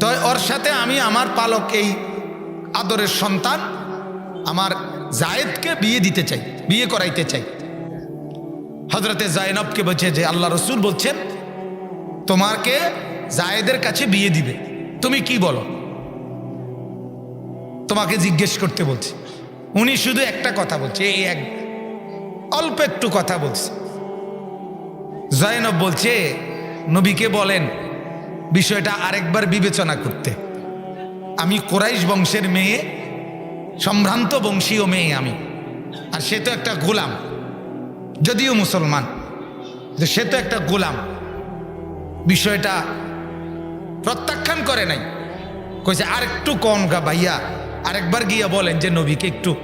তো ওর সাথে আমি আমার পালক এই আদরের সন্তান, আমার জায়েদকে বিয়ে দিতে চাই, বিয়ে করাইতে চাই। হজরতে জায়নবকে বলছে যে, আল্লাহ রসুল বলছেন তোমাকে জায়েদের কাছে বিয়ে দিবে। তুমি কি বলো? তোমাকে জিজ্ঞেস করতে বলছি। উনি শুধু একটা কথা বলছে, এই এক অল্প একটু কথা বলছে। জয়নব বলছে, নবীকে বলেন বিষয়টা আরেকবার বিবেচনা করতে। আমি কোরাইশ বংশের মেয়ে, সম্ভ্রান্ত বংশীয় মেয়ে আমি। আর সে তো একটা গোলাম, যদিও মুসলমান সে তো একটা গোলাম। বিষয়টা প্রত্যাখ্যান করে নাই। কইছে, আর একটু কম গা ভাইয়া। আরেকবার গিয়া বলেন যে, নবীকে একটু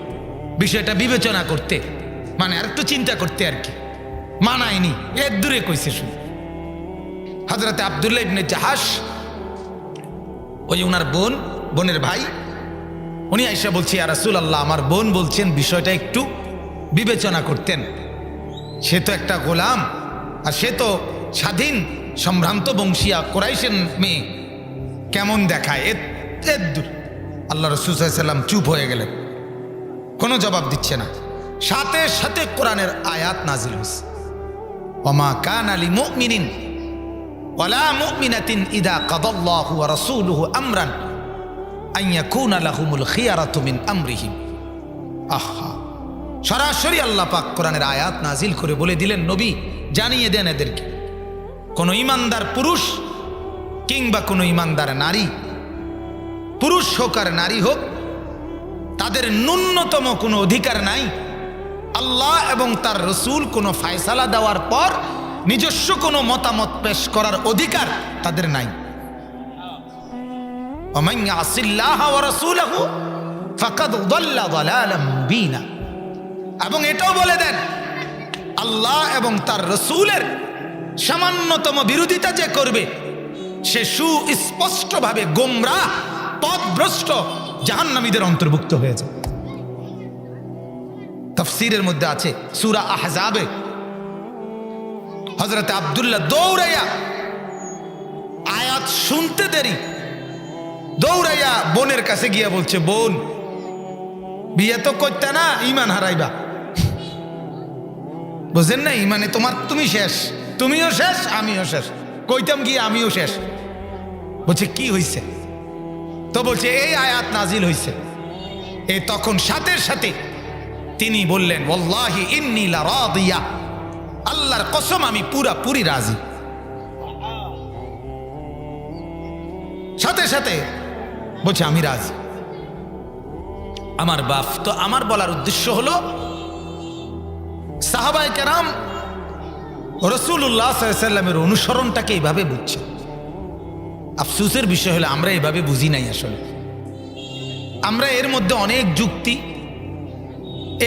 বিষয়টা বিবেচনা করতে। মানে আর একটু চিন্তা করতে আর কি। মানায়নি। এর দূরে কইছে শুধু। হজরতে আবদুল্লাহ ইবনে জাহাস ওই ওনার বোন, বোনের ভাই, উনি আইসা বলছি আর রাসুল আল্লাহ আমার বোন বলছেন বিষয়টা একটু বিবেচনা করতেন। সে তো একটা গোলাম, আর সে তো স্বাধীন সম্ভ্রান্ত বংশিয়া কোরাইশের মেয়ে। কেমন দেখায়? এ আল্লাহ রসুলাম চুপ হয়ে গেলেন। কোনো জবাব দিচ্ছে না। সাথে সাথে কোরআনের আয়াত নাজিল হয়েছে। ওমা কান আলী মুমিনিন ওয়ালা মুমিনাতিন ইদা কাদাল্লাহু ওয়া রাসূলুহু আমরান আন ইয়াকুনা লাহুমুল খিয়ারাতু মিন আমরিহিম। আহা, সরাসরি আল্লাহ পাক কোরআনের আয়াত নাজিল করে বলে দিলেন, নবী, জানিয়ে দেন এদেরকে, কোনো ইমানদার পুরুষ কিংবা কোনো ইমানদার নারী, পুরুষ হোক আর নারী হোক, তাদের ন্যূনতম কোনো অধিকার নাই। আল্লাহ এবং তার রসুল কোনো ফায়সালা দেওয়ার পর নিজস্ব কোনো মতামত পেশ করার অধিকার তাদের নাই। এবং এটাও বলে দেন, আল্লাহ এবং তার রসুলের সামান্যতম বিরোধিতা যে করবে, সে সুস্পষ্টভাবে গোমরা, পথভ্রষ্ট জাহান্নামীদের অন্তর্ভুক্ত হয়েছে তফসিরের মধ্যে আছে সুরা আহজাবে হজরত আবদুল্লাহ দৌড়াইয়া, আয়াত শুনতে দেরি। দৌড়াইয়া বোনের কাছে গিয়া বলছে, বোন, বিয়ে তো করতে না ইমান হারাইবা। বুঝেন না ইমানে তোমার তুমি শেষ, তুমিও শেষ, আমিও শেষ। কইতাম গিয়ে আমিও শেষ। বলছে, কি হইছে? তো বলছে, এই আয়াত নাজিল হইছে। এ তখন সাথে সাথে তিনি বললেন ওল্লাহি ইন্নি লারাদিয়া। আল্লাহর কসম, আমি পুরা পুরি রাজি। সাথে সাথে বলছে, আমি রাজি। আমার বাপ, তো আমার বলার উদ্দেশ্য হলো সাহাবাই কেরাম রসুল্লাহ সাল্লামের অনুসরণটাকে এইভাবে বুঝছে। আফসুসের বিষয় হলো, আমরা এইভাবে বুঝি নাই আসলে। আমরা এর মধ্যে অনেক যুক্তি,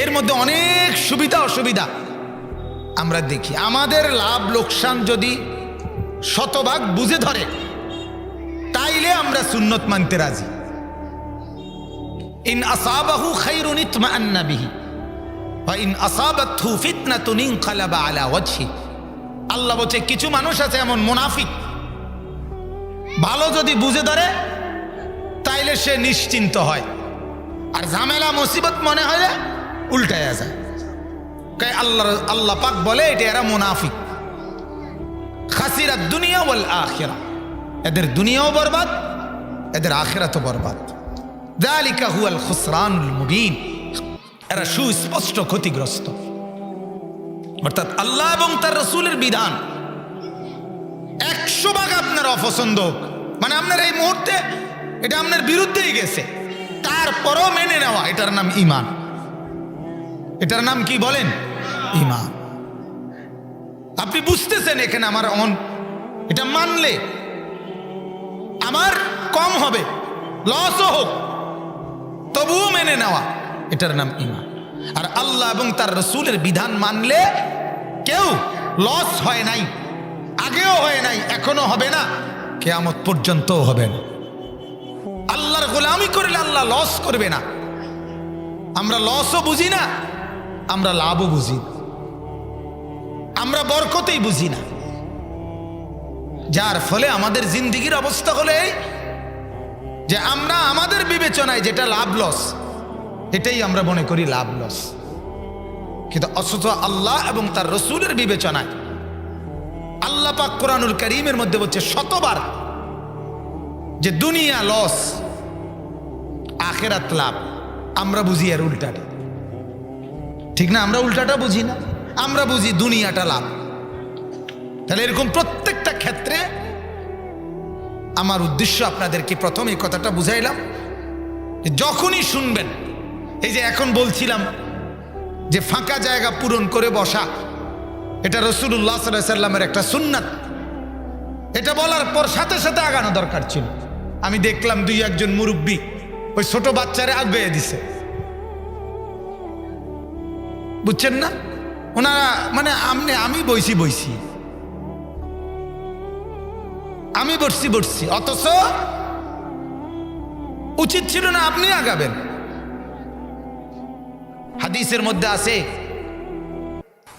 এর মধ্যে অনেক সুবিধা অসুবিধা আমরা দেখি। আমাদের লাভ লোকসান যদি শতভাগ বুঝে ধরে, তাইলে আমরা সুন্নত মানতে রাজি। ইন আসাবাহু খাইরুন ইতমাআন্না বিহি, ওয়া ইন আসাবাতহু ফিতনাতুন ইনকালাবা আলা ওয়াজহি। আল্লাহ বলছে, কিছু মানুষ আছে এমন মুনাফিক, ভালো যদি বুঝে ধরে, তাইলে সে নিশ্চিন্ত হয়। আর ঝামেলা, মুসিবত মনে হয় উল্টায় যায়। কাই আল্লাহ আল্লাহ পাক বলে, এটা এরা মুনাফিক। খাসিরা দুনিয়া বল আখেরা। এদের দুনিয়াও বরবাদ, এদের আখেরাতও বরবাদ। দালিকা হুয়াল খুসরানুল মুবিন। এরা সুস্পষ্ট ক্ষতিগ্রস্ত। অর্থাৎ আল্লাহ এবং তার রসুলের বিধান। একশো ভাগ আপনার অপছন্দ মানে আপনার এই মুহূর্তে, এটা আপনার বিরুদ্ধেই গেছে। তারপরও মেনে নেওয়া, এটার নাম ইমান এটার নাম কি বলেন? ইমান। আপনি বুঝতেছেন এখানে আমার অন এটা মানলে আমার কম হবে লসও হোক, তবুও মেনে নেওয়া। এটার নাম ইমান। আর আল্লাহ এবং তার রসুলের বিধান মানলে কেউ লস হয় নাই, আগেও হয় নাই এখনও হবে না, কেয়ামত পর্যন্তও হবে না। আল্লাহর গোলামি করলে আল্লাহ লস করবে না। আমরা লসও বুঝি না আমরা লাভও বুঝি। আমরা বরকতেই বুঝি না। যার ফলে আমাদের জিন্দিগির অবস্থা হলে যে আমরা আমাদের বিবেচনায় যেটা লাভ লস, এটাই আমরা মনে করি লাভ লস। কিন্তু অথচ আল্লাহ এবং তার রসুলের বিবেচনায় আল্লাহ পাক কোরআনুল করিমের মধ্যে বলছে শতবার যে দুনিয়া লস, আখেরাত লাভ। আমরা বুঝি আর উল্টাটা। ঠিক না? আমরা উল্টাটা বুঝি না। আমরা বুঝি দুনিয়াটা লাভ। তাহলে এরকম প্রত্যেকটা ক্ষেত্রে আমার উদ্দেশ্য আপনাদেরকে প্রথম এই কথাটা বুঝাইলাম। যখনই শুনবেন, এই যে এখন বলছিলাম যে ফাঁকা জায়গা পূরণ করে বসা, এটা রসুল্লাহ সাল্লামের একটা সুন্নাত। এটা বলার পর সাথে সাথে আগানো দরকার ছিল। আমি দেখলাম দুই একজন মুরব্বী ওই ছোট বাচ্চারে আগে দিছে। বুঝছেন না? ওনারা মানে আমনে আমি বইছি বইছি। আমি বসছি বসছি। অথচ উচিত ছিল না আপনি আগাবেন। হাদিসের মধ্যে আছে,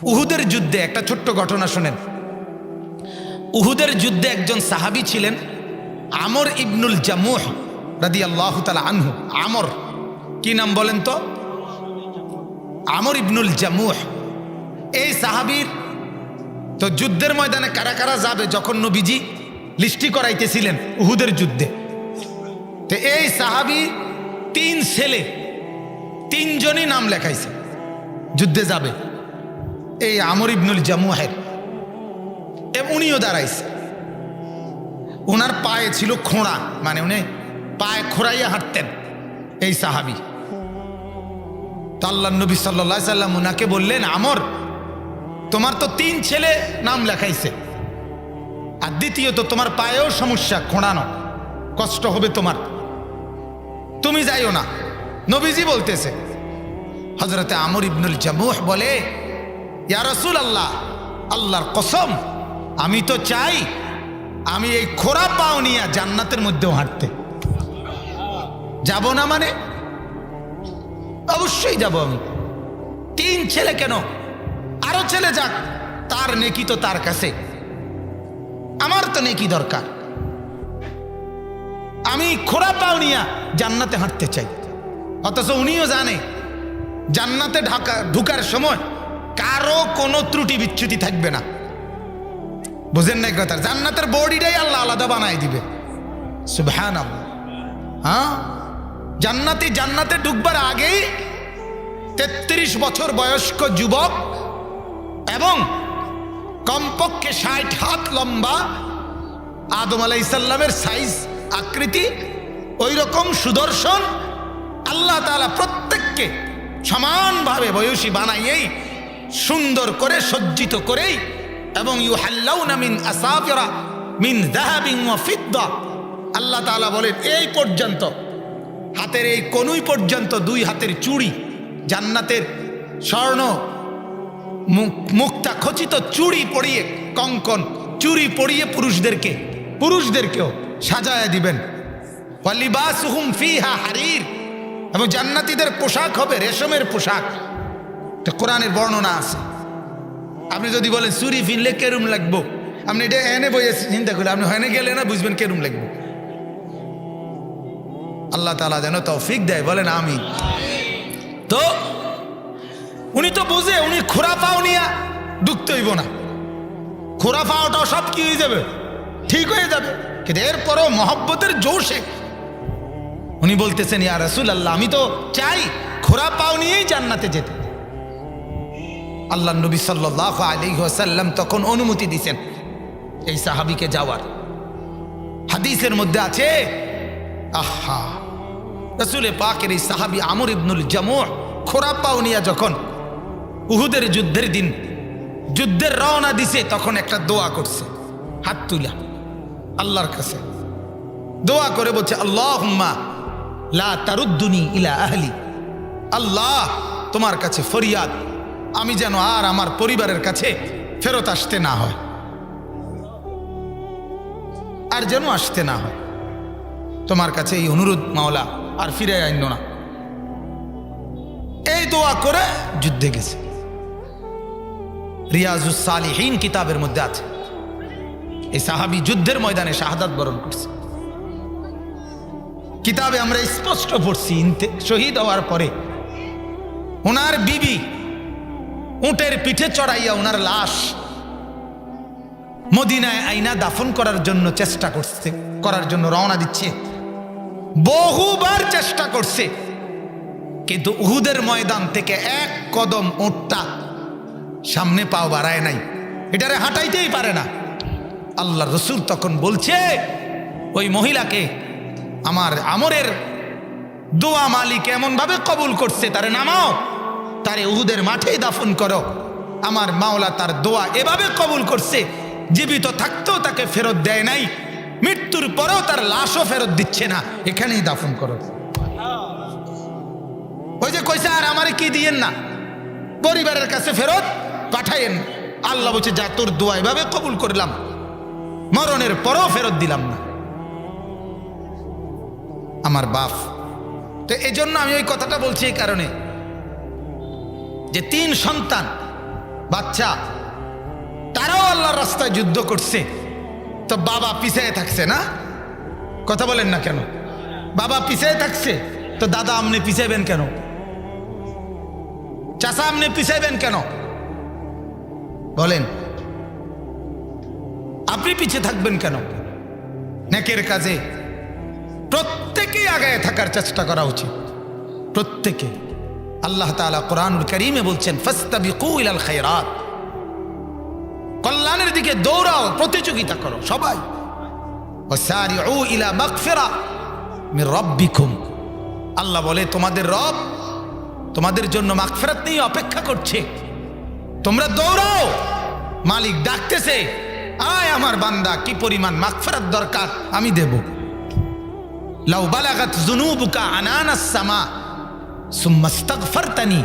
উহুদের যুদ্ধে একটা ছোট্ট ঘটনা শোনেন। উহুদের যুদ্ধে একজন সাহাবী ছিলেন, আমর ইবনুল জামুহ রাদি আল্লাহ তালা আনহু। আমর, কি নাম বলেন তো? আমর ইবনুল জামুহ। এই সাহাবির তো যুদ্ধের ময়দানে কারা কারা যাবে যখন নবীজি লিস্টি করাইতেছিলেন উহুদের যুদ্ধে? তো এই সাহাবি তিন ছেলে, তিনজনই নাম লেখাইছে, যুদ্ধে যাবে। এই আমর ইবনুল জামুহের। উনিও দাঁড়াইছে। ওনার পায়ে ছিল খোঁড়া মানে উনি পায়ে খোঁড়াইয়া হাঁটতেন, এই সাহাবি। তো আল্লাহ নবী সাল্লা সাল্লাম উনাকে বললেন, আমর, তোমার তো তিন ছেলে নাম লেখাইছে। আর দ্বিতীয়ত, তোমার পায়েও সমস্যা, খোঁড়ানো, কষ্ট হবে তোমার। তুমি যাইও না। নবীজি বলতেছে হজরতে আমর ইবনুল জামুহ বলে, ইয়া রসুল আল্লাহ আল্লাহর কসম, আমি তো চাই, আমি এই খোরা পাও নিয়ে জান্নাতের মধ্যেও হাঁটতে। যাব না মানে? অবশ্যই যাব আমি। তিন ছেলে কেন? আরও ছেলে যাক, তার নেকি তো তার কাছে। আমার তো নেকি দরকার। আমি খোরা পাও নিয়া জান্নাতে হাঁটতে চাই। অথচ উনিও জানে, জান্নাতে ঢাকা, ঢুকার সময় কারও কোনো ত্রুটি বিচ্যুতি থাকবে না। বুঝেন না কথা জান্নাতের বডিটাই আল্লাহ আলাদা বানাই দিবে। সুবহান হ্যাঁ? জান্নাতি জান্নাতে ঢুকবার আগেই তেত্রিশ বছর বয়স্ক যুবক এবং কমপক্ষে ষাট হাত লম্বা আদম আলাই ইসাল্লামের সাইজ, আকৃতি ওই রকম সুদর্শন আল্লাহ তালা প্রত্যেককে সমানভাবে বয়সী বানাইয়েই সুন্দর করে সজ্জিত করেই এবং ইউ হাল্লাউনা মিন আসাফিরা মিন ফিদ্দা। আল্লাহ তালা বলেন, এই পর্যন্ত হাতের এই কনুই পর্যন্ত দুই হাতের চুড়ি, জান্নাতের স্বর্ণ মুক্তা খচিত চুড়ি পরিয়ে, কঙ্কন, চুড়ি পরিয়ে পুরুষদেরকে, পুরুষদেরকেও সাজায় দিবেন। হারির, এবং জান্নাতীদের পোশাক হবে রেশমের পোশাক। এটা কোরআনের বর্ণনা আছে। আপনি যদি বলেন চুরি ফিনলে কেরুম লাগবো? আপনি এটা এনে বইয়ে চিন্তা করলে আপনি হেনে গেলে না বুঝবেন কেরুম লাগবো। আল্লাহ তালা যেন তৌফিক দেয়, বলেন আমি তো উনি তো বুঝে, উনি খোরা পাও নিয়া ঢুকতে হইব না। খোরা পাওয়াটাও সব কি হয়ে যাবে? ঠিক হয়ে যাবে। কিন্তু এরপরও মহব্বতের জোশে। উনি বলতেছেন, ইয়া রসুল আল্লাহ আমি তো চাই খোরা পাও নিয়েই জান্নাতে যেতে। আল্লাহ নবী সাল্লাহ আলী সাল্লাম তখন অনুমতি দিছেন এই সাহাবিকে যাওয়ার। হাদিসের মধ্যে আছে, আহা রসুলে পাকের এই সাহাবি আমর ইবনুল জামুহ খোরা পাও নিয়া যখন উহুদের যুদ্ধের দিন, যুদ্ধের রওনা দিছে, তখন একটা দোয়া করছে। হাত তুলা, আল্লাহর কাছে। দোয়া করে বলছে আল্লাহ লা তারুদ্দুনি ইলা আহলি। আল্লাহ তোমার কাছে ফরিয়াদ। আমি যেন আর আমার পরিবারের কাছে ফেরত আসতে না হয়। আর যেন আসতে না হয়। তোমার কাছে এই অনুরোধ মাওলা আর ফিরে আইন না। এই দোয়া করে যুদ্ধে গেছে। রিয়াজুস কিতাবের মধ্যে আছে। এই সাহাবি যুদ্ধের ময়দানে শাহাদাত বরণ করছে। কিতাবে আমরা স্পষ্ট পড়ছি শহীদ হওয়ার পরে ওনার বিবি উটের পিঠে চড়াইয়া ওনার লাশ মদিনায় আইনা দাফন করার জন্য চেষ্টা করছে, করার জন্য রওনা দিচ্ছে। বহুবার চেষ্টা করছে। কিন্তু উহুদের ময়দান থেকে এক কদম উটটা সামনে পাও বাড়ায় নাই। এটারে হাঁটাইতেই পারে না। আল্লাহ রসুল তখন বলছে, ওই মহিলাকে আমার আমরের দোয়া মালিক এমনভাবে কবুল করছে, তারে নামাও, তারে উহুদের মাঠেই দাফন করো। আমার মাওলা তার দোয়া এভাবে কবুল করছে, জীবিত থাকতেও তাকে ফেরত দেয় নাই মৃত্যুর পরেও তার লাশও ফেরত দিচ্ছে না। এখানেই দাফন করো। ওই যে কইছে, আর আমারে কি দিয়েন না? পরিবারের কাছে ফেরত পাঠাইয়েন আল্লাহ বলছে, যা তোর দোয়া, এভাবে কবুল করলাম। মরণের পরও ফেরত দিলাম না। আমার বাপ। তো এই জন্য আমি ওই কথাটা বলছি এই কারণে যে তিন সন্তান, বাচ্চা, তারাও আল্লাহর রাস্তায় যুদ্ধ করছে। তো বাবা পিছিয়ে থাকছে, না? কথা বলেন না কেন? বাবা পিছিয়ে থাকছে, তো দাদা আপনি পিছাইবেন কেন? চাষা আপনি পিছাইবেন কেন? বলেন। আপনি পিছিয়ে থাকবেন কেন? নেকের কাজে। প্রত্যেকেই আগায় থাকার চেষ্টা করা উচিত। প্রত্যেকে। আল্লাহ তাআলা কোরআনুল করিমে বলছেন, ফাস্তাবিকু ইলাল খায়রাত। কল্যাণের দিকে দৌড়াও, প্রতিযোগিতা করো, সবাই। ইলা মাগফিরা মির রাব্বিকুম। আল্লাহ বলে, তোমাদের রব তোমাদের জন্য মাগফিরাত নিয়ে অপেক্ষা করছে। তোমরা দৌড়াও, মালিক ডাকতেছে, আয় আমার বান্দা, কি পরিমাণ মাগফিরাত দরকার আমি দেব। লাউ বালাগাত যুনুবুকা আনানাস সামা ইস্তাগফারতানি,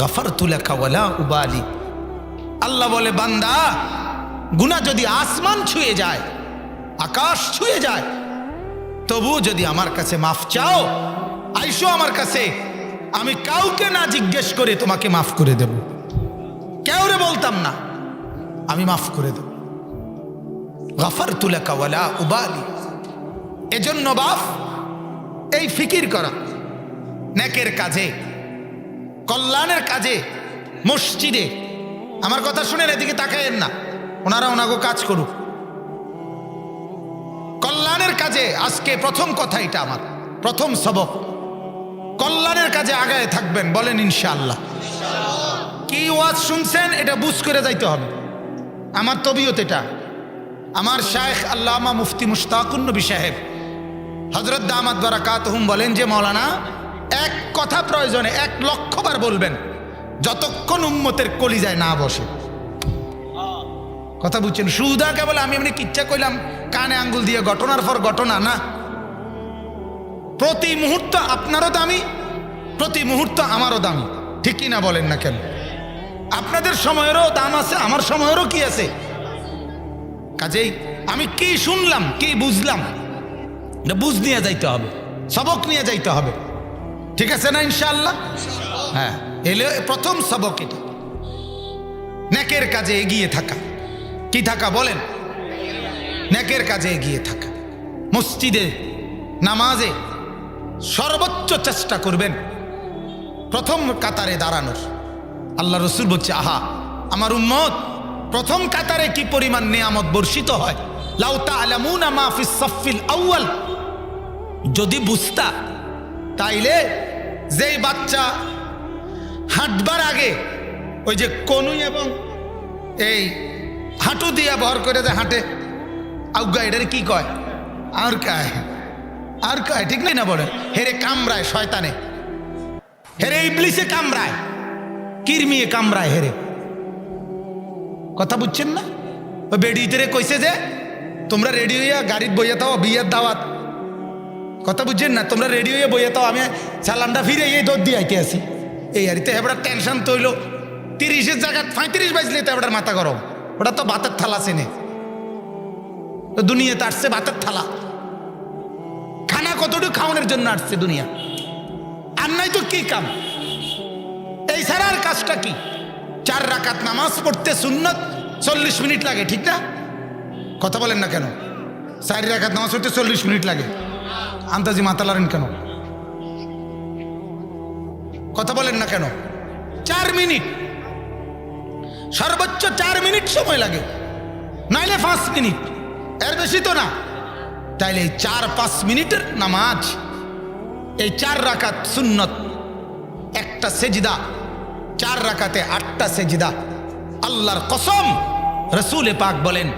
গফারতু লাকা ওয়ালা উবালি। আল্লাহ বলে, বান্দা গুনাহ যদি আসমান ছুঁয়ে যায়, আকাশ ছুঁয়ে যায় তবু যদি আমার কাছে মাফ চাও, আইসো আমার কাছে, আমি কাউকে না জিজ্ঞেস করে তোমাকে মাফ করে দেব। কেউরে বলতাম না, আমি মাফ করে দেব। গফার তুলাকা ওয়ালা উবালি। এজন্য বাফ এই ফিকির করা, নেকের কাজে, কল্যাণের কাজে, মসজিদে আমার কথা শুনেন, এদিকে তাকাইয়েন না। ওনারা ওনাগো কাজ করুক। কল্যাণের কাজে আজকে প্রথম কথা এটা আমার, প্রথম সবক। কল্যাণের কাজে আগায় থাকবেন, বলেন ইনশাআল্লাহ। কি ওয়াজ শুনছেন, এটা বুঝ করে যাইতে হবে। আমার তবিয়ত এটা। আমার শায়েখ আল্লামা মুফতি মুশতাকুন নবী সাহেব হজরত দামাদ বারাকাতহুম বলেন যে, মৌলানা, এক কথা প্রয়োজনে এক লক্ষবার বলবেন। যতক্ষণ উম্মতের কলিজায় না বসে। কথা বুঝছেন? সুদা কেবল আমি এমনি কিচ্ছা কইলাম, কানে আঙ্গুল দিয়ে ঘটনার পর ঘটনা, না। প্রতি মুহূর্ত আপনারও দামি, প্রতি মুহূর্ত আমারও দামি। ঠিকই না বলেন না কেন? আপনাদের সময়েরও দাম আছে, আমার সময়েরও কি আছে? কাজেই আমি কি শুনলাম, কি বুঝলাম বুঝ নিয়ে যাইতে হবে, সবক নিয়ে যাইতে হবে। ঠিক আছে না ইনশাল্লাহ হ্যাঁ। এলে প্রথম সবক এটা। নেকের কাজে এগিয়ে থাকা। কি থাকা বলেন? নেকের কাজে এগিয়ে থাকা। মসজিদে, নামাজে সর্বোচ্চ চেষ্টা করবেন। প্রথম কাতারে দাঁড়ানোর। আল্লাহ রসুল বলছে, আহা, আমার উম্মত, প্রথম কাতারে কি পরিমাণ নেয়ামত বর্ষিত হয়? লাউতা আলামুনা মাহফিস সফিল আউয়াল। যদি বুঝতা, তাইলে যেই বাচ্চা হাঁটবার আগে ওই যে কনুই এবং এই হাঁটু দিয়া ভর করে যে হাঁটে। আউগা এটার কি কয়? আর কায়? আর কায়, ঠিক নাই না বলে? হেরে কামরায় শয়তানে। হেরে ইবলিসে কামড়ায়। কিরমিয়ে কামড়ায় হেরে। কথা বুঝছেন না? ওই বেডিতে কইছে যে, তোমরা রেডি হইয়া গাড়ির বইয়া তাও বিয়ের দাওয়াত। কথা বুঝছেন না? তোমরা রেডি হয়ে বইয়া তাও আমি সালামটা ফিরে এই দৌড় দিয়ে আইতে আসি। এই আর তো এবার টেনশন তৈল। তিরিশের জায়গা পঁয়ত্রিশ বাজলে তো এবার মাথা গরম। ওটা তো ভাতের থালা চেনে। তো দুনিয়াতে আসছে ভাতের থালা। খানা কতটুকু খাওয়ানোর জন্য আসছে দুনিয়া? আর নাই তো কি কাম? এই ছাড়ার কাজটা কি? চার রাকাত নামাজ পড়তে সুন্নত চল্লিশ মিনিট লাগে, ঠিক না? কথা বলেন না কেন? চার রাকাত নামাজ পড়তে চল্লিশ মিনিট লাগে। আন্তাজি মাতালারেন কেন? কথা বলেন না কেন? চার মিনিট। সর্বোচ্চ চার মিনিট সময় লাগে। নাইলে পাঁচ মিনিট। এর বেশি তো না। তাইলে এই চার পাঁচ মিনিটের নামাজ, এই চার রাকাত সুন্নত, একটা সেজদা, চার রাকাতে আটটা সেজিদা। আল্লাহর কসম, রসুলে পাক বলেন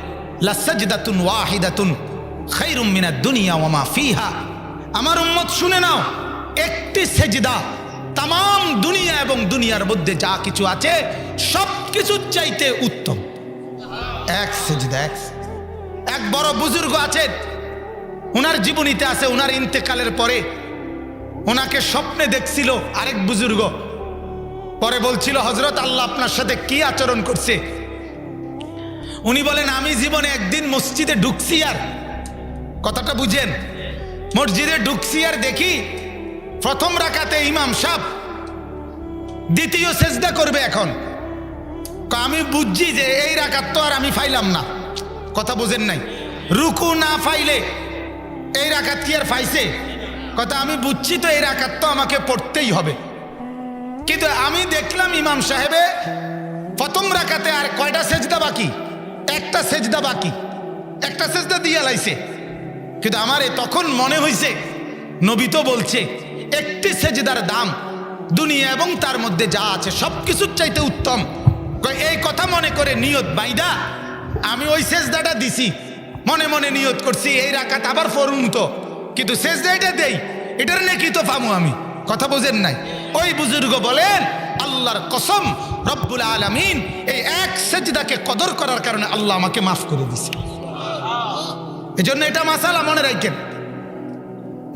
লাসজদাতুন ওয়াহিদাতুন খাইরুম মিনাদ দুনিয়া ওয়া মা ফিহা। আমার উম্মত শুনে নাও, একটি সেজদা তাম দুনিয়া এবং দুনিয়ার মধ্যে যা কিছু আছে সব কিছুর চাইতে উত্তম। এক এক বড় বুজুর্গ আছেন ওনার জীবনীতে আছে ওনার ইন্তেকালের পরে ওনাকে স্বপ্নে দেখছিল আরেক বুজুর্গ। পরে বলছিল হজরত আল্লাহ আপনার সাথে কি আচরণ করছে? উনি বলেন, আমি জীবনে একদিন মসজিদে ঢুকছি আর। কথাটা বুঝেন? মসজিদে ঢুকছি আর দেখি প্রথম রাখাতে ইমাম সাহ দ্বিতীয় সেজদা করবে এখন। আমি বুঝছি যে এই রাকাত তো আর আমি ফাইলাম না। কথা বোঝেন নাই। রুকু না ফাইলে এই রাখাত কি আর ফাইছে? কথা আমি বুঝছি তো এই রাকাত তো আমাকে পড়তেই হবে। কিন্তু আমি দেখলাম ইমাম সাহেবে প্রথম রাখাতে আর কয়টা সেজদা বাকি? একটা সেজদা বাকি। একটা সেজদা দিয়ে লাইছে। কিন্তু আমার তখন মনে হয়েছে নবী তো বলছে সেজদার দাম দুনিয়া এবং তার মধ্যে যা আছে সব কিছুর চাইতে উত্তম। এই কথা মনে করে নিয়ত বাইদা আমি ওই সেজদাটা দিছি। মনে মনে নিয়ত করছি, এই রাকাত আবার ফরুন তো কিন্তু সেজদা এটা দেই, এটার নাকি তো পামু আমি। কথা বোঝেন নাই? ওই বুজুর্গ বলেন, আল্লাহর কসম, রব্বুল আলামিন এই এক সেজদাকে কদর করার কারণে আল্লাহ আমাকে মাফ করে দিছে। এজন্য এটা মাসালা মনে রাখেন।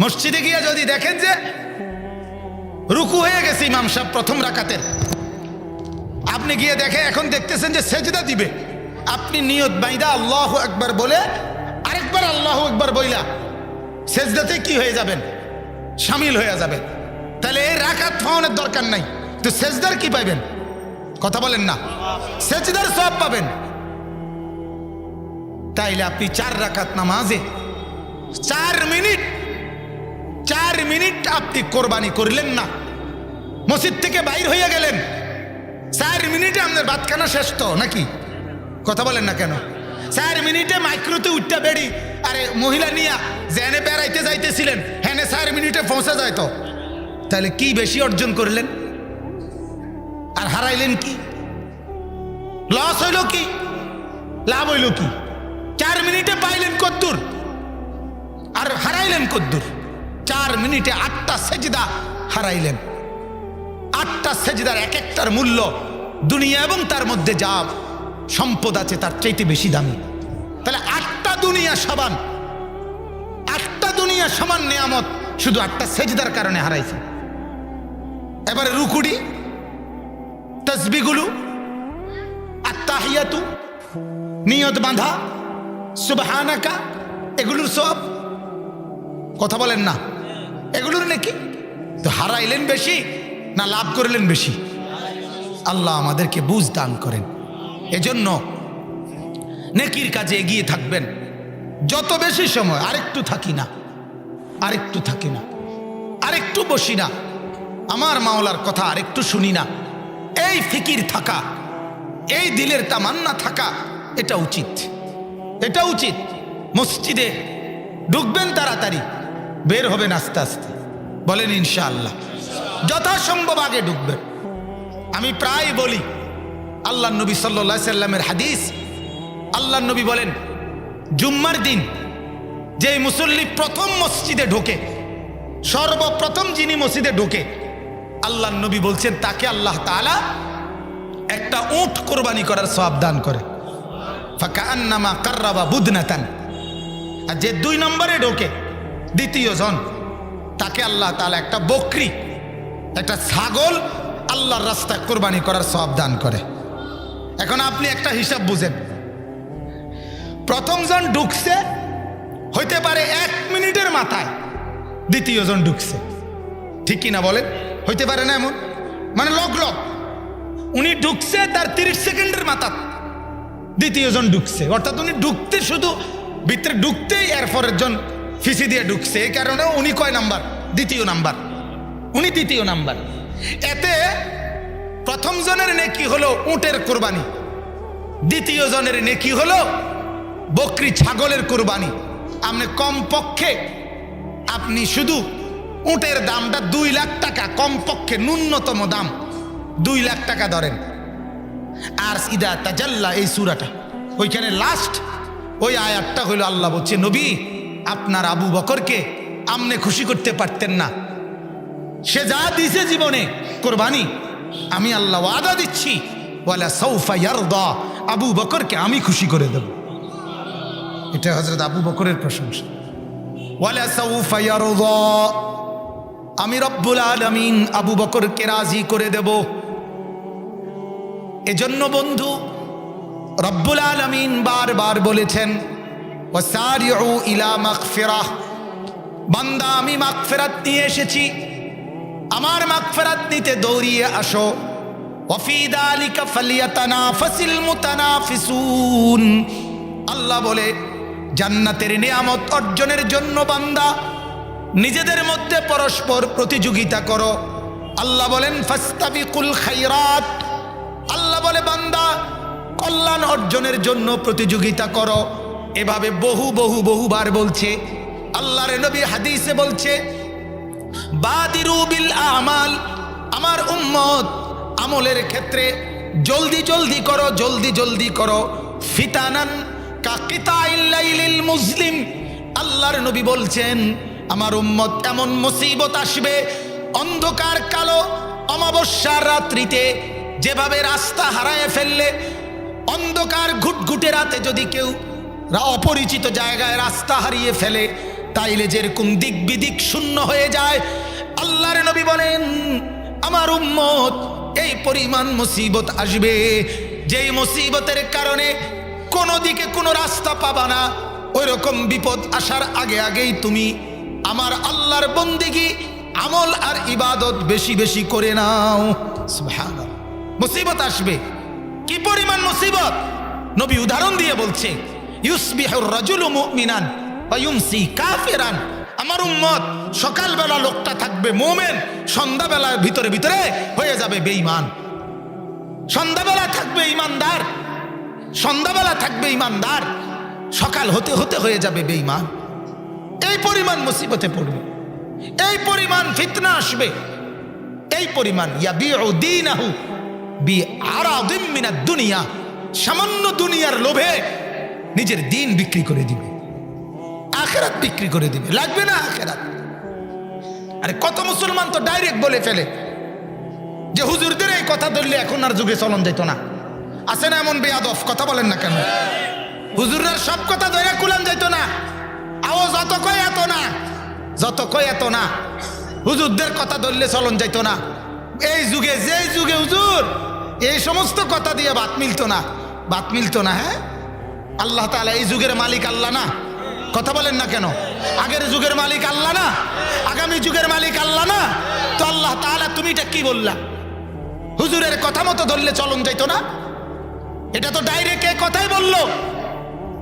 মসজিদে গিয়ে যদি দেখেন যে রুকু হয়ে গেছে ইমাম সাহেব প্রথম রাকাতের। আপনি গিয়ে দেখে এখন দেখতেছেন যে সেজদা দিবে। আপনি নিয়ত বাইদা আল্লাহ একবার বলে আরেকবার আল্লাহ একবার বইলা সেজদাতে কি হয়ে যাবেন? সামিল হয়ে যাবেন। তাহলে এই রাকাত ফাওয়ানোর দরকার নাই। তো সেজদার কি পাইবেন? কথা বলেন না। সেজদার সব পাবেন। তাইলে আপনি চার রাকাত নামাজে চার মিনিট চার মিনিট আপনি কোরবানি করলেন না। মসজিদ থেকে বাইর হইয়া গেলেন। চার মিনিটে আপনার বাতখানা শেষ তো, নাকি? কথা বলেন না কেন? চার মিনিটে মাইক্রোতে উঠতে বেড়ি, আরে মহিলা নিয়া জেনে বেড়াইতে যাইতেছিলেন হ্যাঁ চার মিনিটে পৌঁছে যায় তো। তাহলে কি বেশি অর্জন করলেন? আর হারাইলেন কি? লস হইল কি? লাভ হইল কি? চার মিনিটে পাইলেন কদ্দুর, আর হারাইলেন কদ্দুর। চার মিনিটে আটটা সেজদা হারাইলেন। আটটা সেজদার এক একটার মূল্য দুনিয়া এবং তার মধ্যে যা সম্পদ আছে তার চাইতে বেশি দামি। তাহলে আটটা দুনিয়া সমান। আটটা দুনিয়া সমান নিয়ামত শুধু আটটা সেজদার কারণে হারাইছে। এবারে রুকুড়ি তসবিগুলো আত্মাহিয়াতু নিয়ত বাঁধা। সুবহানাকা। এগুলোর সব কথা বলেন না। এগুলোর নাকি? তো হারাইলেন বেশি না লাভ করলেন বেশি? আল্লাহ আমাদেরকে বুঝ দান করেন। এজন্য নেকির কাজে এগিয়ে থাকবেন। যত বেশি সময়, আরেকটু থাকি না, আরেকটু থাকি না, আরেকটু বসি না, আমার মাওলার কথা আরেকটু শুনি না। এই ফিকির থাকা, এই দিলের তামান্না থাকা, এটা উচিত। এটা উচিত। মসজিদে ঢুকবেন তাড়াতাড়ি। বের হবেন আস্তে আস্তে। বলেন ইনশাআল্লাহ। যথাসম্ভব আগে ঢুকবেন আমি প্রায় বলি, আল্লাহ নবী সাল্লা সাল্লামের হাদিস, আল্লাহ নবী বলেন, জুম্মার দিন যে মুসল্লি প্রথম মসজিদে ঢোকে, সর্বপ্রথম যিনি মসজিদে ঢোকে, আল্লাহ নবী বলছেন, তাকে আল্লাহ তাআলা একটা উট কোরবানি করার সব দান করে। ফাঁকা আন্নামা কার্রাবা বুদনাতান। আর যে দুই নম্বরে ঢোকে দ্বিতীয় জন, তাকে আল্লাহ তাআলা একটা বকরি, একটা ছাগল আল্লাহর রাস্তায় কোরবানি করার সব দান করে। এখন আপনি একটা হিসাব বুঝেন। প্রথম জন ঢুকছে, হইতে পারে এক মিনিটের মাথায় দ্বিতীয় জন ঢুকছে। ঠিক কি না বলেন? হইতে পারে না এমন? মানে লগ লগ। উনি ঢুকছে, তার তিরিশ সেকেন্ডের মাথা। দ্বিতীয় জন ঢুকছে। অর্থাৎ উনি ঢুকতে শুধু, ভিতরে ঢুকতেই এর পরের জন ফিসি দিয়ে ঢুকছে, এই কারণে উনি কয় নাম্বার? দ্বিতীয় নাম্বার। উনি দ্বিতীয় নাম্বার। এতে প্রথম জনের নেকি হলো উটের কোরবানি। দ্বিতীয় জনের নেকি হলো বকরি ছাগলের কোরবানি। আপনি কম পক্ষে আপনি শুধু উটের দামটা দুই লাখ টাকা কম পক্ষে ন্যূনতম দাম দুই লাখ টাকা ধরেন। আর ইদা তাজাল্লা এই সুরাটা। ওইখানে লাস্ট ওই আয়াতটা হইল আল্লাহ বলছে, নবী আপনার আবু বকরকে আমনে খুশি করতে পারতেন না। সে যা দিছে জীবনে, কোরবানি, আমি আল্লাহ ওয়াদা দিচ্ছি, ওয়ালা সৌফা ইয়ারদা, আবু বকরকে আমি খুশি করে দেব। এটা হজরত আবু বকরের প্রশংসা। ওয়ালা সৌফা ইয়ারদা, আমি রব্বুল আলমিন আবু বকরকে রাজি করে দেব। এজন্য বন্ধু, রব্বুল আলমিন বারবার বলেছেন ওয়াসারিউ ইলা মাগফিরাহ বান্দা, আমি মাগফিরাত নিয়ে এসেছি। আমার মাগফিরাত নিতে দৌড়িয়ে আসো। আল্লাহ বলে, জান্নাতের নিয়ামত অর্জনের জন্য বান্দা, নিজেদের মধ্যে পরস্পর প্রতিযোগিতা করো। আল্লাহ বলেন, ফাস্তাবিকুল খাইরাত। আল্লাহ বলে, বান্দা, কল্যাণ অর্জনের জন্য প্রতিযোগিতা করো। এভাবে বহু বহু, বহুবার বলছে। আল্লাহর নবী হাদিসে বলছে, বাদিরু আমাল, আমার উম্মত, আমলের ক্ষেত্রে জলদি জলদি করো, জলদি জলদি করো। ফিতানান মুসলিম। আল্লাহর নবী বলছেন, আমার উম্মত এমন মুসিবত আসবে, অন্ধকার কালো অমাবস্যার রাত্রিতে যেভাবে রাস্তা হারায় ফেললে, অন্ধকার ঘুটঘুটে রাতে যদি কেউ অপরিচিত জায়গায় রাস্তা হারিয়ে ফেলে, তাইলে যেরকম দিক বিদিক শূন্য হয়ে যায়, আল্লাহর নবী বলেন, আমার উম্মত, এই পরিমাণ মুসিবত আসবে। যেই মুসিবতের কারণে কোনো দিকে কোনো রাস্তা পাবা না ওই রকম বিপদ আসার আগে আগেই তুমি আমার আল্লাহর বন্দিগি, আমল আর ইবাদত বেশি বেশি করে নাও। মুসিবত আসবে। কি পরিমাণ মুসিবত? নবী উদাহরণ দিয়ে বলছে ইউসবিহুর রাজুলু মুমিনান ওয়া ইউমসি কাফিরান। আমার উম্মত, সকালবেলা লোকটা থাকবে মোমেন, সন্ধ্যাবেলার ভিতরে ভিতরে হয়ে যাবে বেঈমান। সন্ধ্যাবেলা থাকবে ইমানদার সন্ধ্যাবেলা থাকবে ইমানদার সকাল হতে হতে হয়ে যাবে বেঈমান। এই পরিমাণ মুসিবতে পড়বে, এই পরিমাণ ফিতনা আসবে, এই পরিমাণ ইয়া বিউ দীনাহু বি আরাদিম মিনাদ দুনিয়া, সামান্য দুনিয়ার লোভে নিজের দিন বিক্রি করে দিবে। আখেরাত বিক্রি করে দিবে। লাগবে না আখেরাত? আরে কত মুসলমান তো ডাইরেক্ট বলে ফেলে যে হুজুরদের এই কথা ধরলে এখন আর যুগে চলন যেত না। আছে না এমন বেয়াদফ কথা বলেন না কেন? হুজুররা সব কথা ধরে কুলান যেত না। আও যত কয় এত না। যত কয় এত না। হুজুরদের কথা ধরলে চলন যাইতো না। এই যুগে, যেই যুগে হুজুর, এই সমস্ত কথা দিয়ে বাত মিলতো না। বাত মিলতো না হ্যাঁ? আল্লাহ তাআলা এই যুগের মালিক আল্লাহ না। কথা বলেন না কেন? আগের যুগের মালিক আল্লাহ না। আগামী যুগের মালিক আল্লাহ না। তো আল্লাহ তাআলা তুমি এটা কি বললা? হুজুরের কথা মতো ধরলে চলন যাইতো না? এটা তো ডাইরেক্ট এ কথাই বলল।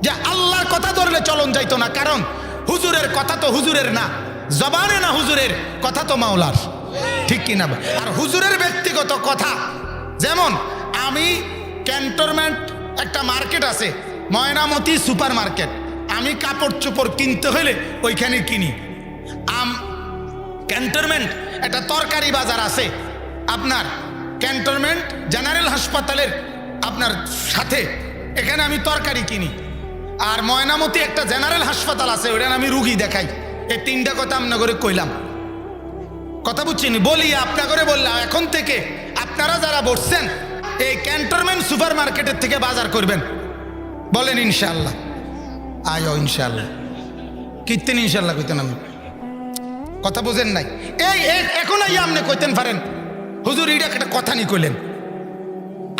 যে আল্লাহর কথা ধরলে চলন যাইতো না। কারণ হুজুরের কথা তো হুজুরের না। জবানে না হুজুরের, কথা তো মাওলার। ঠিক কিনা? আর হুজুরের ব্যক্তিগত কথা। যেমন আমি ক্যান্টনমেন্ট একটা মার্কেট আছে। ময়নামতি সুপার মার্কেট আমি কাপড় চোপড় কিনতে হলে ওইখানে কিনি। আম, ক্যান্টনমেন্ট, একটা তরকারি বাজার আছে। আপনার ক্যান্টনমেন্ট, জেনারেল হাসপাতালের আপনার সাথে। এখানে আমি তরকারি কিনি। আর ময়নামতি একটা জেনারেল হাসপাতাল আছে ওখানে আমি রুগী দেখাই। এই তিনটা কথা আপনার করে কইলাম। কথা বুঝছেন বলি আপনার করে বললাম, এখন থেকে আপনারা যারা বসছেন, এই ক্যান্টনমেন্ট সুপার মার্কেটের থেকে বাজার করবেন। বলেন ইনশাল্লাহ আয় ইনশাল্লাহ কীর্তেন ইনশাল্লাহ কইতেন আমি। কথা বোঝেন নাই। এই এখন আই আপনি কইতেন পারেন হুজুর এটা একটা কথা নি কইলেন।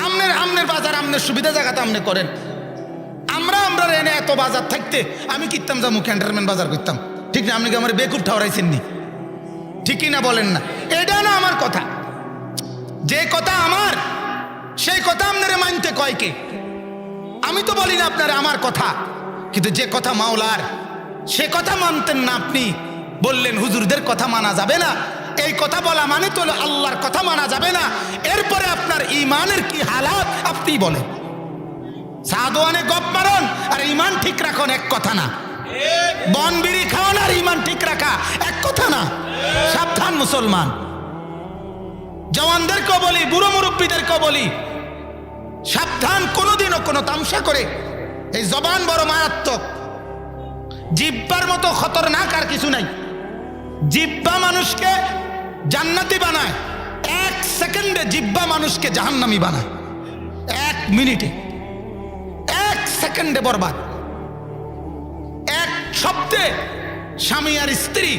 আমনের আমনের বাজার, আমনের সুবিধা জায়গাতে আপনি করেন। আমরা আমরা এনে এত বাজার থাকতে, আমি কিনতাম যাব ক্যান্টনমেন্ট বাজার করতাম। ঠিক না, আপনি কি আমার বেকুর ঠাওরাইছেন নি? ঠিকই না বলেন না। এটা না আমার কথা। যে কথা আমার, সেই কথা আপনারা মানতে কয় কে? আমি তো বলি না আপনার আমার কথা, কিন্তু যে কথা মাওলার, সে কথা মানতেন না আপনি। বললেন, হুজুরদের কথা মানা যাবে না। এই কথা বলা মানে তো আল্লাহর কথা মানা যাবে না। এরপরে আপনার ইমানের কি হালাত আপনি বলেন। সাদোয়ানে গপ মারন, আর ইমান ঠিক রাখন, এক কথা না। বন বিড়ি খাওয়ান, আর ইমান ঠিক রাখা, এক কথা না। সাবধান মুসলমান। জওয়ানদেরকেও বলি, বুড়ো মুরব্বীদেরকেও বলি, সাবধান, কোনোদিনও কোনো করে, এই জবান বড় মারাত্মক। জিব্বার মতো খতরনাক আর কিছু নাই। জিব্বা মানুষকে জান্নাতি বানায়। এক সেকেন্ডে জিব্বা মানুষকে জাহান্নামি বানায়। এক মিনিটে। এক সেকেন্ডে বরবাদ। এক শব্দে স্বামী আর স্ত্রী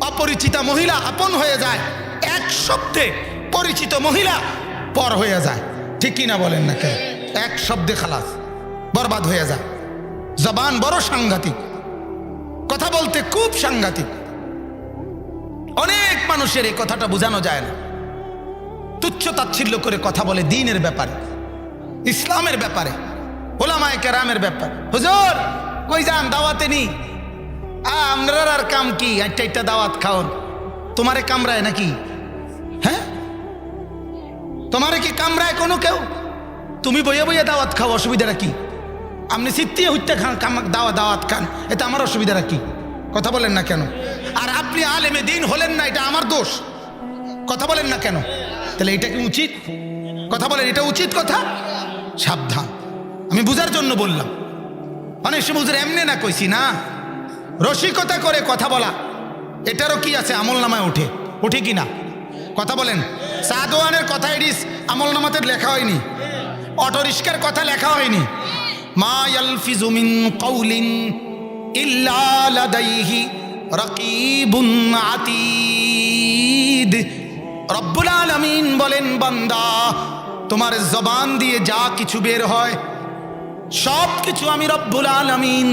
অপরিচিতা মহিলা আপন হয়ে যায়। এক শব্দে পরিচিত মহিলা পর হয়ে যায়। ঠিক কিনা বলেন না কেন এক শব্দে খালাস। বরবাদ হয়ে যায়। জবান বড় সাংঘাতিক। কথা বলতে খুব সাংঘাতিক। অনেক মানুষের এই কথাটা বোঝানো যায় না। তুচ্ছ তাচ্ছিল্য করে কথা বলে দিনের ব্যাপারে, ইসলামের ব্যাপারে, ওলামায় কেরামের ব্যাপার। হুজুর, কই যান দাওয়াতে নি? আপনার আর কাম কি? একটা একটা দাওয়াত খাওন। তোমারে কামরায় নাকি? হ্যাঁ? তোমারে কি কামরায় কোনো কেউ? তুমি বইয়ে বইয়ে দাওয়াত খাও, অসুবিধাটা কি? আপনি সিত্তিয়ে হইতে খান কাম- দাওয়া দাওয়াত খান এটা আমার অসুবিধাটা কি? কথা বলেন না কেন? আর আপনি আলেমে দিন হলেন না, এটা আমার দোষ। কথা বলেন না কেন? তাহলে এটা কি উচিত? কথা বলেন, এটা উচিত কথা? সাবধান। আমি বুঝার জন্য বললাম। অনেক সময় হুজুর এমনি না কইছি, না? রসিকতা করে কথা বলা, এটারও কি আছে? আমল নামায় উঠে উঠে কি না? কথা বলেন। সাদওয়ানের কথা এডিস আমল নামাতে লেখা হয়নি। অটো রিস্কার কথা লেখা হয়নি। মা ইয়ালফিজু মিন কাউলিন ইল্লা লাদাইহি রাকিবুন আতীদ। রব্বুল আলামিন বলেন, বান্দা, তোমার জবান দিয়ে যা কিছু বের হয় সব কিছু আমি রব্বুল আলামিন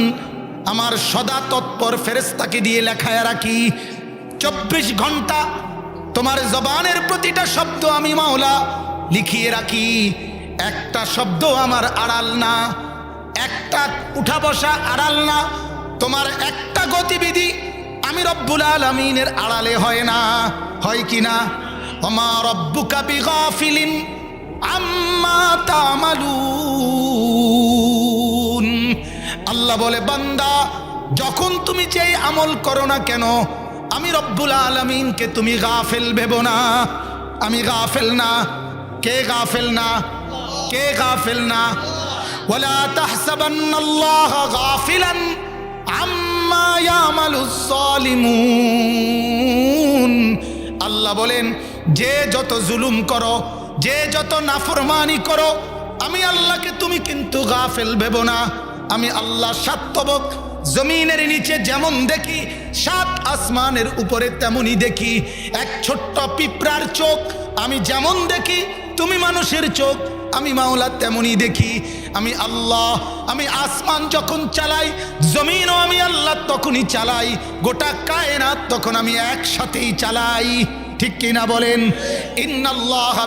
আমার সদা তৎপর ফেরেস্তাকে দিয়ে লেখায় রাখি। চব্বিশ ঘণ্টা তোমার জবানের প্রতিটা শব্দ আমি মাওলা লিখিয়ে রাখি। একটা শব্দ আমার আড়াল না একটা উঠা বসা আড়াল না। তোমার একটা গতিবিধি আমি রব্বুল আলমিনের আড়ালে হয় না। হয় কি না? ওমা রব্বুকা বিগাফিলিন আম্মা তামালুন। আল্লাহ বলে, বান্দা, যখন তুমি যেই আমল করো না কেন, আমি রব্বুল আলমিনকে তুমি গাফেল ভেবো না। আমি গাফেল না। কে গাফেল না? কে গাফেল না? ولا تحسبن الله غافلا عما يعمل الظالمون আল্লাহ বলেন যে যত জুলুম করো যে যত নাফরমানি করো আমি আল্লাহকে তুমি কিন্তু গাফেল ভেবো না আমি আল্লাহ সাত্তবক জমিনের নিচে যেমন দেখি সাত আসমানের উপরে তেমনই দেখি এক ছোট্ট পিঁপড়ার চোখ আমি যেমন দেখি তুমি মানুষের চোখ আমি মাওলা তেমনই দেখি। আমি আল্লাহ, আমি আসমান যখন চালাই, জমিনও আমি আল্লাহ তখনই চালাই, গোটা কায়নাত তখন আমি একসাথেই চালাই। ঠিক কিনা বলেন? ইন্নাল্লাহ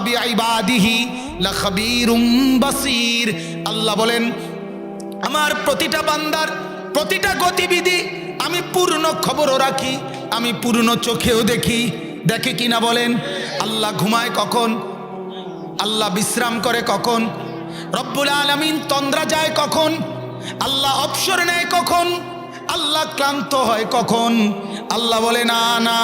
আল্লাহ বলেন, আমার প্রতিটা বান্দার প্রতিটা গতিবিধি আমি পূর্ণ খবরও রাখি, আমি পূর্ণ চোখেও দেখি। দেখে কিনা বলেন? আল্লাহ ঘুমায় কখন? আল্লাহ বিশ্রাম করে কখন? রব্বুল আলমিন তন্দ্রা যায় কখন? আল্লাহ অবসর নেয় কখন? আল্লাহ ক্লান্ত হয় কখন? আল্লাহ বলে, না না।